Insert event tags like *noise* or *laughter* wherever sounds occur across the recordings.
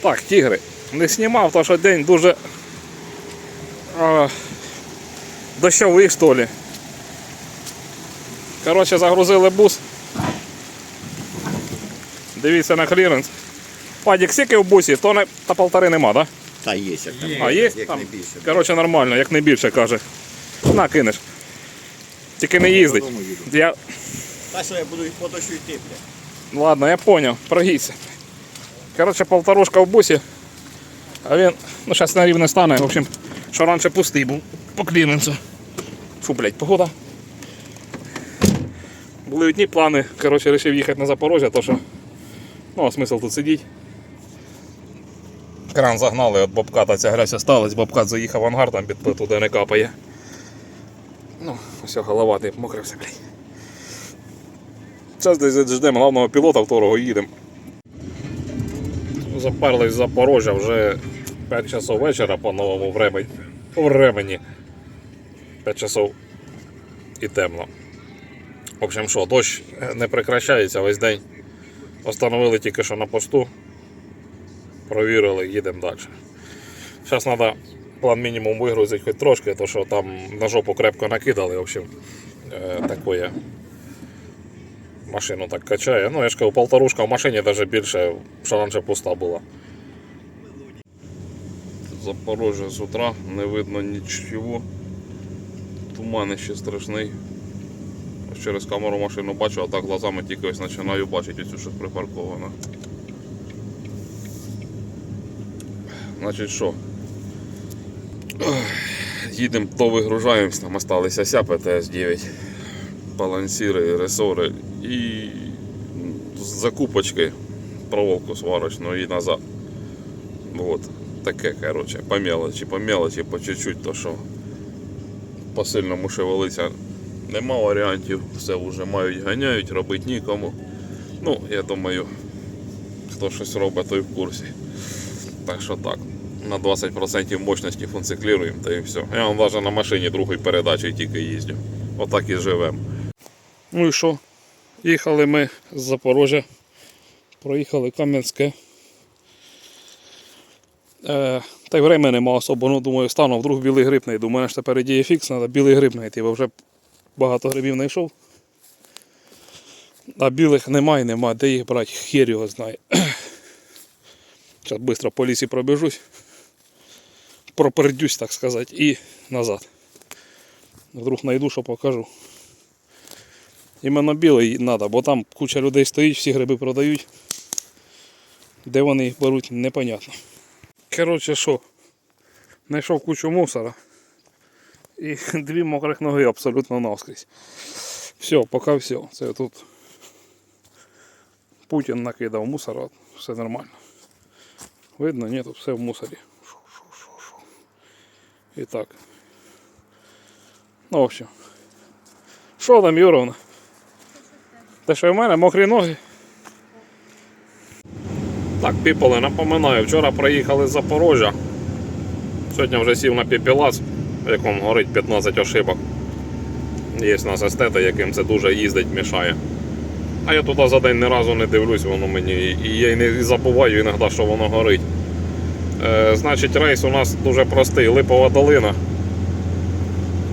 Так, тігри. Не знімав, тому що день дуже а, дощовий, що ли. Коротше, загрузили бус. Дивіться на кліренс. Падік, скільки в бусі? Тони та полтори нема, так? Та є як там. А, є? Як Там. не більше. Коротше, нормально, як не більше каже. На, кинеш. Тільки не їздить. Додому їду. Я... Та що я буду їх по дощу йти, бля. Ладно, я понял, прогійся. Коротше, полторушка в бусі. А він, ну зараз на рівне стане, в общем, що раніше пустий був по кліренсу. Фу, блядь, погода. Були одні плани, коротше, вирішив їхати на Запорожжя, то що. Ну, а смисл тут сидіти. Кран загнали від бобката, ця грязь осталась, бобкат заїхав в ангар, там під плиту, де не капає. Ну, все, голова не мокрився, блядь. Зараз десь ждемо головного пілота, второго їдемо. Заперлись з Запорожжя вже 5 часов вечора по новому времені. По времені. 5 часов і темно. В общем, що, дощ не прекращається весь день. Остановили тільки що на посту. Провірили, їдемо далі. Зараз треба план мінімум вигрузити хоч трошки, то що там на жопу крепко накидали. В общем, е, такое машину так качає. Ну, я ж кажу, полторушка в машині навіть більше, що раніше пуста була. Запорожжя з утра, не видно нічого. Туман ще страшний. Ось Через камеру машину бачу, а так глазами тільки ось починаю бачити цю щось припарковано. Значить що? Їдемо, то вигружаємось, там осталися ся ПТС-9 балансири, ресори і закупочки проволоку сварочну і назад. Вот. Таке, короче, по мелочі, по мелочі, по чуть-чуть, то що по сильному шевелиться нема варіантів, все вже мають, ганяють, робити нікому. Ну, я думаю, хто щось робить, той в курсі. Так що так. На 20% мощності функціклюємо, та і все. Я вам навіть на машині другої передачі тільки їздю. Отак і живемо. Ну і що? Їхали ми з Запорожжя, проїхали Кам'янське. Е, та й времени нема особо, ну думаю, стану, вдруг білий гриб знайду. У мене ж тепер ідея фікс, треба білий гриб знайти, бо вже багато грибів знайшов. А білих немає, нема, де їх брати, хер його знає. *clears throat* Зараз швидко по лісі пробіжусь, пропердюсь, так сказати, і назад. Вдруг знайду, що покажу. Іменно білий треба, бо там куча людей стоїть, всі гриби продають. Де вони їх беруть, непонятно. Коротше, що, знайшов кучу мусора і *laughs* дві мокрих ноги абсолютно наскрізь. Все, поки все. Це тут Путін накидав мусора, все нормально. Видно, ні, тут все в мусорі. І так. Ну, в общем. Що там, Юровна? Те, що в мене мокрі ноги. Так, піполи, напоминаю, вчора проїхали з Запорожжя. Сьогодні вже сів на піпілац, в якому горить 15 ошибок. Є в нас естети, яким це дуже їздить, мішає. А я туди за день ні разу не дивлюсь, воно мені. І я й не забуваю іноді, що воно горить. Е, значить, рейс у нас дуже простий. Липова долина.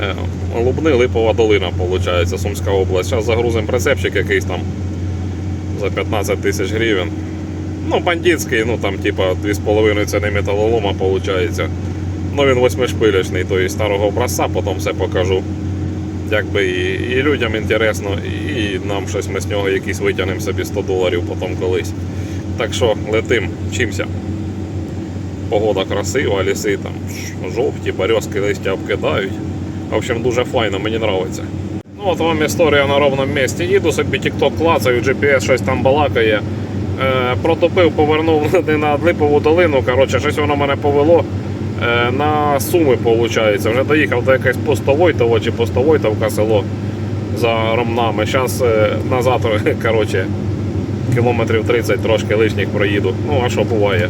Е, Лубни, Липова долина, виходить, Сумська область. Зараз загрузимо прицепчик якийсь там за 15 тисяч гривень. Ну, бандитський, ну там типа 2,5 ціни металолома виходить. Ну він восьмишпилячний, то є старого образця, потім все покажу. Якби і, і людям інтересно, і нам щось ми з нього якісь витягнемо собі 100 доларів потім колись. Так що летим, чимся. Погода красива, ліси там жовті, березки листя обкидають. В общем, дуже файно, мені подобається. Ну от вам історія на ровному місці. Їду собі TikTok клацаю, GPS щось там балакає. Е, протопив, повернув не *laughs* на Липову долину. Коротше, щось воно мене повело е, на Суми, виходить. Вже доїхав до якоїсь Постовойтово чи Постовойтовка село за Ромнами. Зараз е, назад, *laughs* коротше, кілометрів 30 трошки лишніх проїду. Ну, а що буває?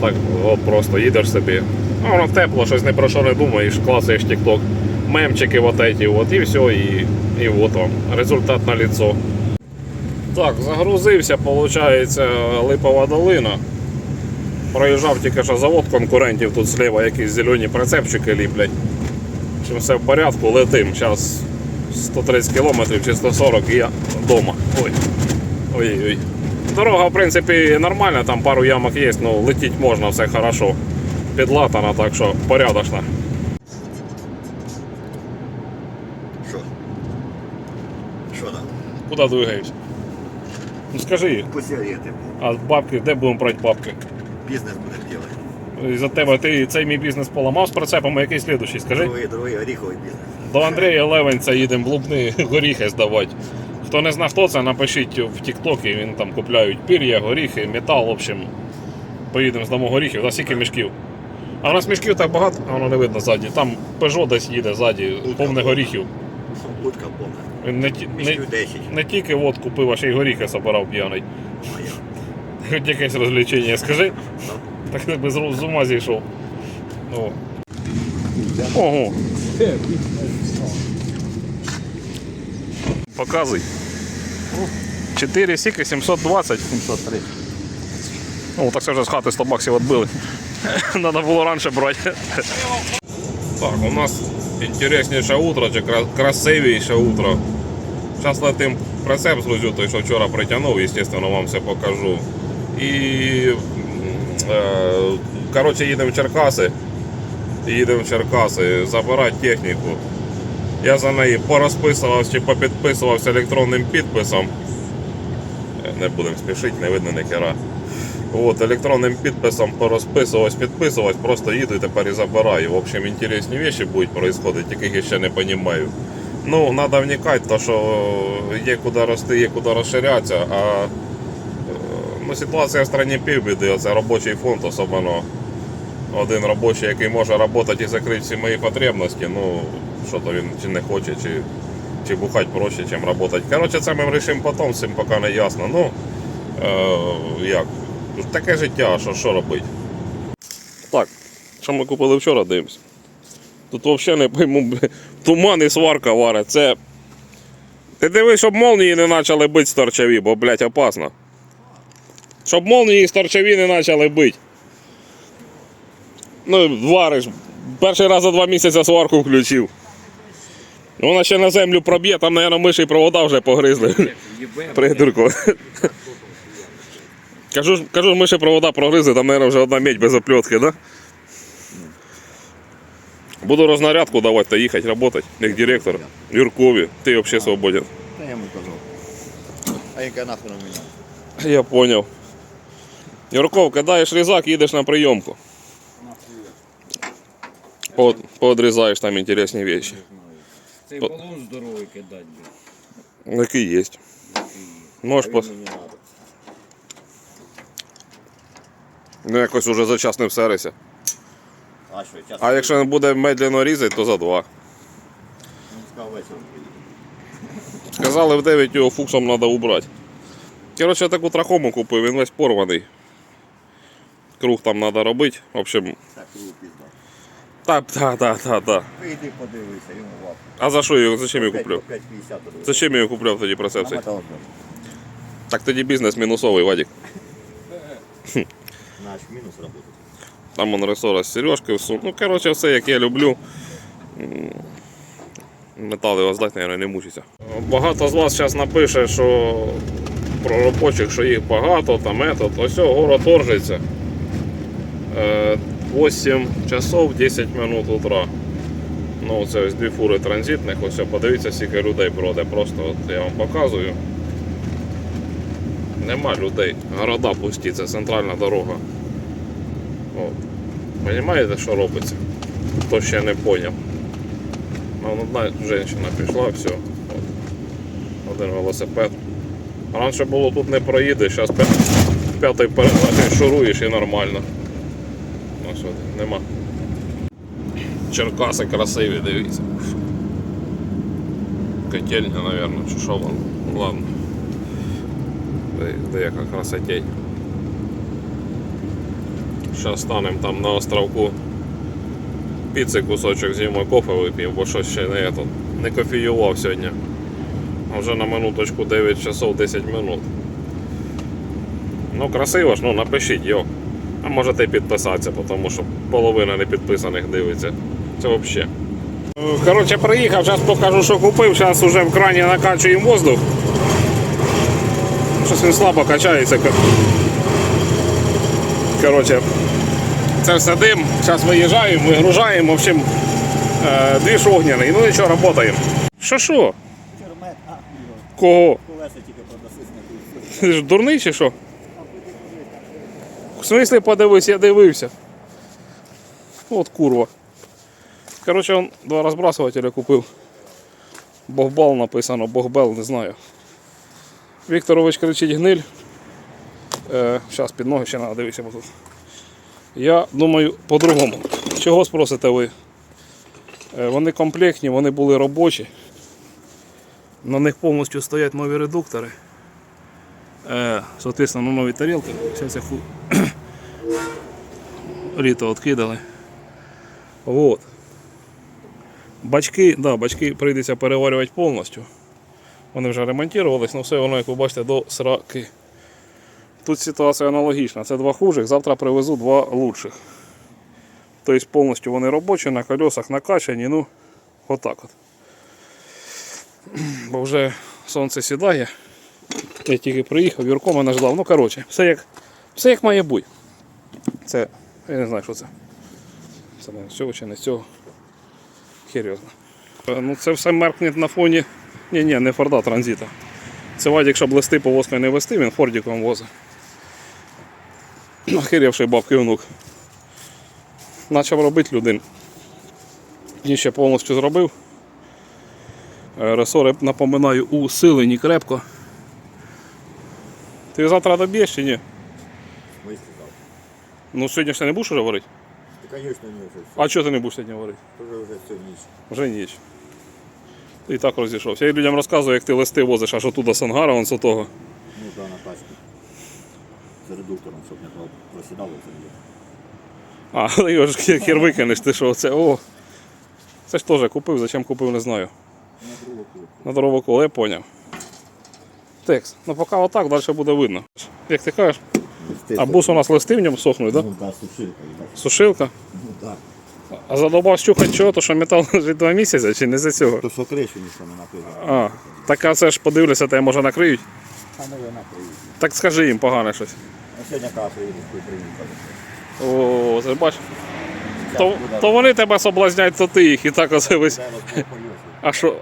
Так, от просто їдеш собі. А воно тепло, щось не про що не думаєш, клацаєш TikTok. Мемчики вот эти, от, і все, і, і от вам. Результат на лицо. Так, загрузився, виходить, Липова долина. Проїжджав тільки що завод конкурентів, тут зліва якісь зелені прицепчики ліплять. Чим все в порядку, летим. Зараз 130 кілометрів чи 140 і я вдома. Ой. Ой-ой. Дорога, в принципі, нормальна, там пару ямок є, ну летіть можна, все хорошо. Підлатана, так що порядочно. Що? Що там? Куди двигаєшся? Ну скажи, а бабки, де будемо брати бабки? Бізнес будемо робити. За тебе ти цей мій бізнес поламав з прицепом, а який слідущий, скажи? Другий, другий горіховий бізнес. До Андрія Левенця їдемо в Лубни горіхи здавати. Хто не знає, хто це, напишіть в Тіктокі, він там купляють пір'я, горіхи, метал, в общем. Поїдемо здамо горіхів, да скільки мішків. А у нас мішків так багато, а воно не видно ззаді. Там Peugeot десь їде ззаді, повне горіхів. Будка повна. Не, ті- не, Мішків 10. не тільки водку пив, а ще й горіхи собирав п'яний. Моя. Хоч якесь розвлечення, скажи. Ну. Так ти би з з ума зійшов. О. Ого. Показуй. 4 сіки 720. 703. Ну, так це вже з хати 100 баксів відбили. *laughs* Треба було раніше брати. Так, у нас інтересніше утро, чи кра- красивіше утро. Зараз летим прицеп з той, що вчора притягнув, вам все покажу. І е, коротше, їдемо в Черкаси. Їдемо в Черкаси, забирати техніку. Я за неї порозписувався чи попідписувався електронним підписом. Е, Не будемо спішити, не видно ні хера. От, електронним підписом порозписувався, підписувався, просто їду і тепер і забираю. В общем, інтересні речі будуть происходити, яких я ще не розумію. Ну, треба вникати, то що є куди рости, є куди розширятися, а е, ну, ситуація в країні півбіди, оце робочий фонд, особливо один робочий, який може працювати і закрити всі мої потребності, ну, що то він чи не хоче, чи, чи бухати проще, ніж працювати. Коротше, це ми вирішимо потім, з цим поки не ясно. Ну, е, як? Таке життя, що, що робити? Так, що ми купили вчора, дивимось. Тут взагалі не пойму, туман і сварка варить. Це. Ти дивись, щоб молнії не почали бити старчаві, бо, блядь, опасно. Щоб молнії старчаві не почали бити. Ну, вариш. Перший раз за два місяці сварку включив. Вона ще на землю проб'є, там, мабуть, миші і провода вже погризли. Придурку. Кажу, ж- кажу, ж, миші провода прогризли, там, мабуть, вже одна медь без оплетки, да? Буду рознарядку давати та їхати працювати, як директор. Юркові, ти взагалі свободен. Та я йому казав. А яка нахуй на мене? Я понял. Юрков, кидаєш різак, їдеш на прийомку. По, поодрізаєш там інтересні речі. Цей По- балон здоровий кидать, блядь. Які є. Можеш пос... Ну якось уже за час не всерися. А що, час? А якщо не буде медленно різати, то за два. Сказали в 9 його фуксом треба убрати. Коротше, я таку трахому купив, він весь порваний. Круг там треба робити. В общем, Так, так, так, так, так. Вийди, подивися, йому лапу. А за що його? Зачем я купляв? 5,50 подивися. Зачем я його купляв тоді про це На все? метал Так тоді бізнес мінусовий, Вадик. *laughs* Наш мінус роботи. Там он з сережкою всу. Ну, коротше, все як я люблю. Метал його здати, мабуть, не мучиться. Багато з вас зараз напише, що про робочих, що їх багато, там метод. Ось о, город торжиться. Е, 8 часов 10 минут утра. Ну, це ось дві фури транзитних. Ось подивіться, скільки людей броде. Просто от я вам показую. Нема людей. Города пусті, це центральна дорога. От. Понимаєте, що робиться? Хто ще не поняв. Ну, одна жінка пішла, все. От. Один велосипед. Раніше було тут не проїдеш, зараз п'ятий шуруєш і нормально. Ось от, нема. Черкаси красиві, дивіться. Котельня, мабуть, чи що воно. Ладно. Де яка красотень. Зараз станемо там на островку. Піци кусочок з'їмо кофе вип'ємо, бо щось ще не, ето, не кофеював сьогодні. А вже на минуточку 9 часов 10 минут. Ну красиво ж, ну напишіть, йо. А можете підписатися, тому що половина не підписаних дивиться. Це взагалі. Коротше, приїхав, зараз покажу, що купив. Зараз вже в крані накачуємо воздух. Щось він слабо качається. Коротше, це все дим. Зараз виїжджаємо, вигружаємо. В общем, е, двіж огняний. Ну нічого, працюємо. Що що? Кого? колеса тільки Ти ж дурний чи що? В смислі подивись, я дивився. От курва. Коротше, он два розбрасувателя купив. Богбал написано, Богбел, не знаю. Вікторович кричить гниль. Е, Зараз під ноги ще треба дивитися. тут. Я думаю по-другому. Чого спросите ви? Е, Вони комплектні, вони були робочі. На них повністю стоять нові редуктори. Е, соответственно, нові тарілки. Зараз фу... *coughs* літо відкидали. Вот. Бачки, да, бачки прийдеться переварювати повністю. Вони вже ремонтувалися, але все воно, як ви бачите, до сраки. Тут ситуація аналогічна. Це два хужих, завтра привезу два лучших. Тобто повністю вони робочі, на колесах накачані, ну, отак от. Бо вже сонце сідає. Я тільки приїхав, Юрко мене ждав. Ну, коротше, все як, все як має бути. Це, я не знаю, що це. Це не з цього чи не з цього. Е, Ну, це все меркне на фоні. Ні, ні, не Форда транзита. Це Вадік, щоб листи по воску не вести, він Фордіком возить. Охерівший бабки внук. Почав робити людин. Він ще повністю зробив. Е, Ресори, напоминаю, усилені крепко. Ти завтра доб'єш чи ні? Ну сьогодні ж ти не будеш уже варити? Та, звісно, ні, вже все. А чого ти не будеш сьогодні варити? Вже вже все ніч. Вже ніч. Ти і так розійшовся. Я людям розказую, як ти листи возиш аж отуда з ангара, вон з того. Ну, да, на тачку. З редуктором, щоб не просідало це буде. А, *laughs* але його ж хер, хер викинеш, ти що, це о. Це ж теж купив, зачем купив, не знаю. На кулку. На дорогу коло, я поняв. Текст. Ну поки отак, далі буде видно. Як ти кажеш, а бус у нас листи в ньому сохнуть, так? Да? Ну, так, сушилка, бачиш. Сушилка. Ну, так. А задовбав щухать чого, то що метал *laughs* лежить два місяці, чи не за цього? То що кришу ніхто не. А, так а це ж подивлюся, тебе може накриють. А може накриють. Так скажи їм погане щось. А сьогодні кава їдуть приїде. О, це бач. То, то вони тебе соблазняють, то ти їх і так оце весь. А що?